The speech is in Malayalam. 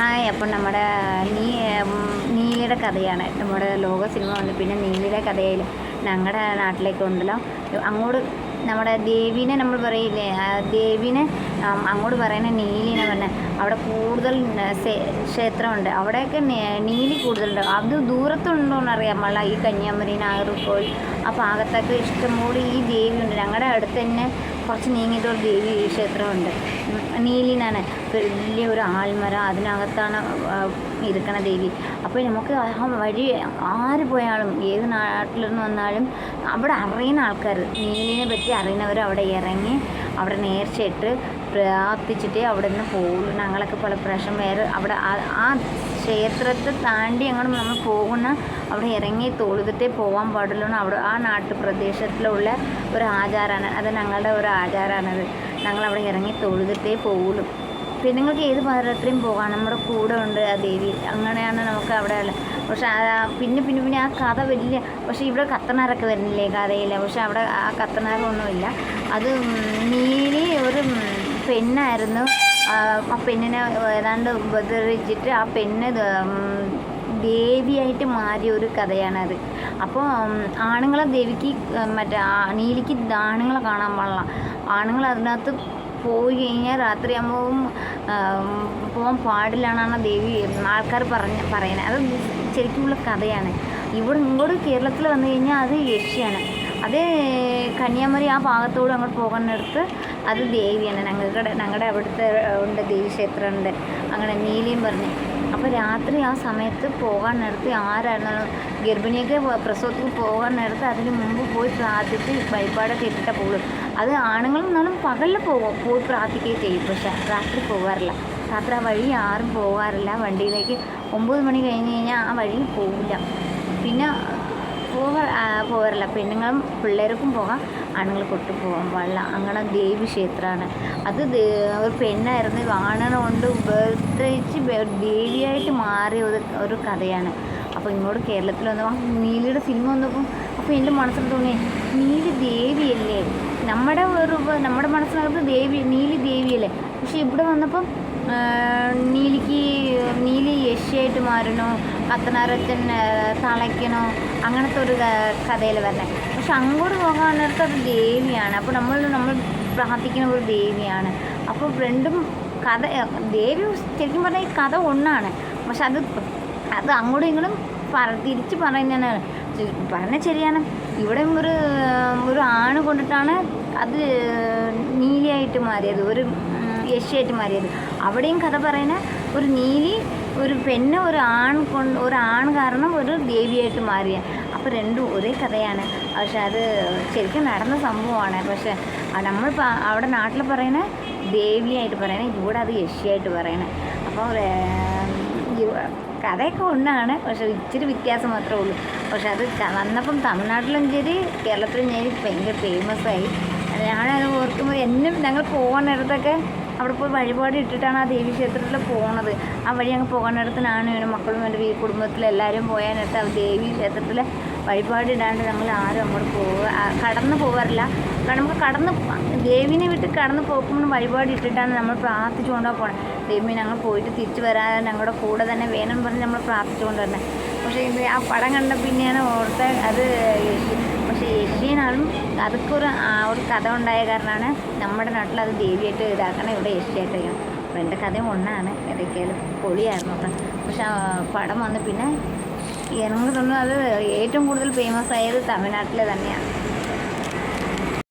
ഹായ് അപ്പം നമ്മുടെ നീ നീലിയുടെ കഥയാണ്. നമ്മുടെ ലോക സിനിമ വന്നു. പിന്നെ നീലിയുടെ കഥയിൽ ഞങ്ങളുടെ നാട്ടിലേക്ക് ഉണ്ടല്ലോ അങ്ങോട്ട് നമ്മുടെ ദേവീനെ നമ്മൾ പറയില്ലേ? ദേവീനെ അങ്ങോട്ട് പറയുന്ന നീലിനെ പറഞ്ഞ അവിടെ കൂടുതൽ ക്ഷേത്രമുണ്ട്. അവിടെയൊക്കെ നീലി കൂടുതലുണ്ട്. അത് ദൂരത്തുണ്ടോയെന്ന് അറിയാം പാടില്ല. ഈ കന്യാകുമരി നാഗർകോവിൽ ആ ഭാഗത്തൊക്കെ ഇഷ്ടംപോലെ ഈ ദേവിയുണ്ട് ഞങ്ങളുടെ അടുത്ത് തന്നെ കുറച്ച് നീങ്ങിയിട്ടൊരു ദേവി ക്ഷേത്രമുണ്ട്. നീലിനാണ്. വലിയ ഒരു ആൽമരം. അതിനകത്താണ് ഇരിക്കണ ദേവി. അപ്പോൾ നമുക്ക് ആ വഴി ആര് പോയാലും ഏത് നാട്ടിൽ നിന്ന് വന്നാലും അവിടെ അറിയുന്ന ആൾക്കാർ നീലിനെ പറ്റി അറിയുന്നവർ അവിടെ ഇറങ്ങി അവിടെ നേർച്ചയിട്ട് പ്രാർത്ഥിച്ചിട്ടേ അവിടെ നിന്ന് പോകുള്ളൂ ഞങ്ങളൊക്കെ പല പ്രാവശ്യം വേറെ അവിടെ ആ- ക്ഷേത്രത്തെ താണ്ടി അങ്ങോട്ട് നമ്മൾ പോകുന്ന അവിടെ ഇറങ്ങി തൊഴുതിട്ടേ പോകാൻ പാടുള്ളൂ അവിടെ ആ നാട്ടുപ്രദേശത്തിലുള്ള ഒരു ആചാരമാണ്. അത് ഞങ്ങളുടെ ഒരു ആചാരമാണത്. ഞങ്ങളവിടെ ഇറങ്ങി തൊഴുതിട്ടേ പോകുള്ളൂ പെണ്ണുങ്ങൾക്ക് ഏത് പാദയാത്രയും പോകാം? നമ്മുടെ കൂടെ ഉണ്ട് ആ ദേവി. അങ്ങനെയാണ് നമുക്ക് അവിടെ പക്ഷെ പിന്നെ പിന്നെ പിന്നെ ആ കഥ വലിയ പക്ഷേ ഇവിടെ കത്തനാരൊക്കെ വരുന്നില്ലേ കഥയിൽ പക്ഷേ അവിടെ ആ കത്തനാരൊന്നുമില്ല. അത് നീലി ഒരു പെണ്ണായിരുന്നു. ആ പെണ്ണിനെ ഏതാണ്ട് ഉപദ്രവിച്ചിട്ട് ആ പെണ്ണ് ദേവിയായിട്ട് മാറിയ ഒരു കഥയാണത്. അപ്പോൾ ആണുങ്ങളെ ദേവിക്ക് മറ്റേ നീലിക്ക് ആണുങ്ങളെ കാണാൻ പാടില്ല. ആണുങ്ങൾ അതിനകത്ത് പോയി കഴിഞ്ഞാൽ രാത്രിയാകുമ്പോൾ പോകാൻ പാടില്ലാന്നാണ് ദേവി ആൾക്കാർ പറഞ്ഞ് പറയുന്നത്. അത് ശരിക്കുമുള്ള കഥയാണ്. ഇവിടെ ഇങ്ങോട്ട് കേരളത്തിൽ വന്നു കഴിഞ്ഞാൽ അത് യക്ഷിയാണ്. അത് കന്യാകുമാരി ആ ഭാഗത്തോട് അങ്ങോട്ട് പോകുന്നിടത്ത് അത് ദേവിയാണ്. ഞങ്ങളുടെ ഞങ്ങളുടെ അവിടുത്തെ ഉണ്ട് ദേവി ക്ഷേത്രമുണ്ട് അങ്ങനെ നീലിയും പറഞ്ഞ്. അപ്പോൾ രാത്രി ആ സമയത്ത് പോകാൻ നേരത്ത് ആരായിരുന്നു? ഗർഭിണിയൊക്കെ പ്രസവത്തിൽ പോകാൻ നേരത്ത് അതിന് മുമ്പ് പോയി പ്രാർത്ഥിച്ച് വഴിപാടൊക്കെ ഇട്ടിട്ടേ പോകും അത് ആണുങ്ങളും എന്നാലും പകലിൽ പോകും പോയി പ്രാർത്ഥിക്കുകയും ചെയ്യും. പക്ഷേ രാത്രി പോകാറില്ല. രാത്രി ആ വഴി ആരും പോകാറില്ല. വണ്ടിയിലേക്ക് ഒമ്പത് മണി കഴിഞ്ഞ് കഴിഞ്ഞാൽ ആ വഴി പോകില്ല പിന്നെ പോകാ ആ, പോകാറില്ല പെണ്ണുങ്ങളും പിള്ളേർക്കും പോകാം ആണുങ്ങൾ കൊട്ടു പോകാൻ പാടില്ല. അങ്ങനെ ദേവി ക്ഷേത്രമാണ് അത് ഒരു പെണ്ണായിരുന്നു. ആണനെ കൊണ്ട് ഉപദ്രവിച്ച് ദേവിയായിട്ട് മാറിയ ഒരു ഒരു കഥയാണ്. അപ്പോൾ ഇങ്ങോട്ട് കേരളത്തിൽ വന്നപ്പോൾ നീലിയുടെ സിനിമ വന്നപ്പം അപ്പോൾ എന്റെ മനസ്സിൽ തോന്നി നീലി ദേവിയല്ലേ? നമ്മുടെ ഒരു നമ്മുടെ മനസ്സിനകത്ത് ദേവി നീലി ദേവിയല്ലേ? ഇവിടെ വന്നപ്പം നീലിക്ക് നീലി യശയായിട്ട് മാറണോ പത്തനാരത്തൻ തളയ്ക്കണോ അങ്ങനത്തെ ഒരു കഥയിൽ വരണേ പക്ഷെ അങ്ങോട്ട് പോകാൻ നേരത്തെ അത് ദേവിയാണ്. അപ്പോൾ നമ്മൾ നമ്മൾ പ്രാർത്ഥിക്കുന്ന ഒരു ദേവിയാണ്. അപ്പോൾ രണ്ടും കഥ ദേവി ശരിക്കും പറഞ്ഞാൽ ഈ കഥ ഒന്നാണ്. പക്ഷെ അത് അത് അങ്ങോട്ടും ഇങ്ങോട്ടും പറ തിരിച്ച് പറയുന്നതാണ്. പറഞ്ഞ ശരിയാണ്. ഇവിടെ ഒരു ഒരു ആണ് കൊണ്ടിട്ടാണ് അത് നീലിയായിട്ട് മാറിയത്. ഒരു യശയായിട്ട് മാറിയത്. അവിടെയും കഥ പറയുന്ന ഒരു നീലി ഒരു പെണ്ണ് ഒരു ആൺ കൊണ്ട് ഒരു ആൺ കാരണം ഒരു ദേവിയായിട്ട് മാറിയ. അപ്പോൾ രണ്ടും ഒരേ കഥയാണ്. പക്ഷെ അത് ശരിക്കും നടന്ന സംഭവമാണ്. പക്ഷെ നമ്മൾ അവിടെ നാട്ടിൽ പറയുന്ന ദേവിയായിട്ട് പറയണേ ഇവിടെ അത് യശയായിട്ട് പറയണേ അപ്പോൾ കഥയൊക്കെ ഒന്നാണ്. പക്ഷെ ഇച്ചിരി വ്യത്യാസം മാത്രമേ ഉള്ളൂ. പക്ഷെ അത് വന്നപ്പം തമിഴ്നാട്ടിലും ശരി കേരളത്തിലും ശരി ഭയങ്കര ഫേമസ് ആയി. ഞാനത് ഓർക്കുമ്പോൾ എന്നും ഞങ്ങൾ പോകാൻ നേരത്തൊക്കെ അവിടെ പോയി വഴിപാട് ഇട്ടിട്ടാണ് ആ ദേവി ക്ഷേത്രത്തിൽ പോണത്. ആ വഴി അങ്ങ് പോകാനിടത്ത് നാണു വേണം മക്കളും എന്റെ വീ കുടുംബത്തിലെല്ലാവരും പോയാൽ നേരത്ത് ആ ദേവി ക്ഷേത്രത്തിൽ വഴിപാട് ഇടാണ്ട് ഞങ്ങൾ ആരും അങ്ങോട്ട് പോവുക. കടന്നു പോകാറില്ല. കാരണം നമുക്ക് കടന്ന് ദേവിനെ വിട്ട് കടന്ന് പോകുമ്പോൾ വഴിപാട് ഇട്ടിട്ടാണ് നമ്മൾ പ്രാർത്ഥിച്ചുകൊണ്ടാണ് പോകണം ദൈവമേ ഞങ്ങൾ പോയിട്ട് തിരിച്ചു വരാൻ ഞങ്ങളുടെ കൂടെ തന്നെ വേണം പറഞ്ഞ് നമ്മൾ പ്രാർത്ഥിച്ചുകൊണ്ട് തന്നെ പക്ഷേ ആ പടം കണ്ട പിന്നെയാണ് ഓർത്ത അത് പക്ഷേ യേശുവിനാളും അതൊക്കെ ആ ഒരു കഥ ഉണ്ടായ കാരണമാണ് നമ്മുടെ നാട്ടിൽ അത് ദേവിയായിട്ട് ഇതാക്കണം ഇവിടെ ഏഷ്യയായിട്ട് എന്റെ കഥയും ഒന്നാണ്. ഇടയ്ക്കാലും പൊളിയായിരുന്നു കേട്ടോ. പക്ഷെ പടം വന്ന് പിന്നെ എനിക്ക് തോന്നുന്നു അത് ഏറ്റവും കൂടുതൽ ഫേമസ് ആയത് തമിഴ്നാട്ടിലെ തന്നെയാണ്.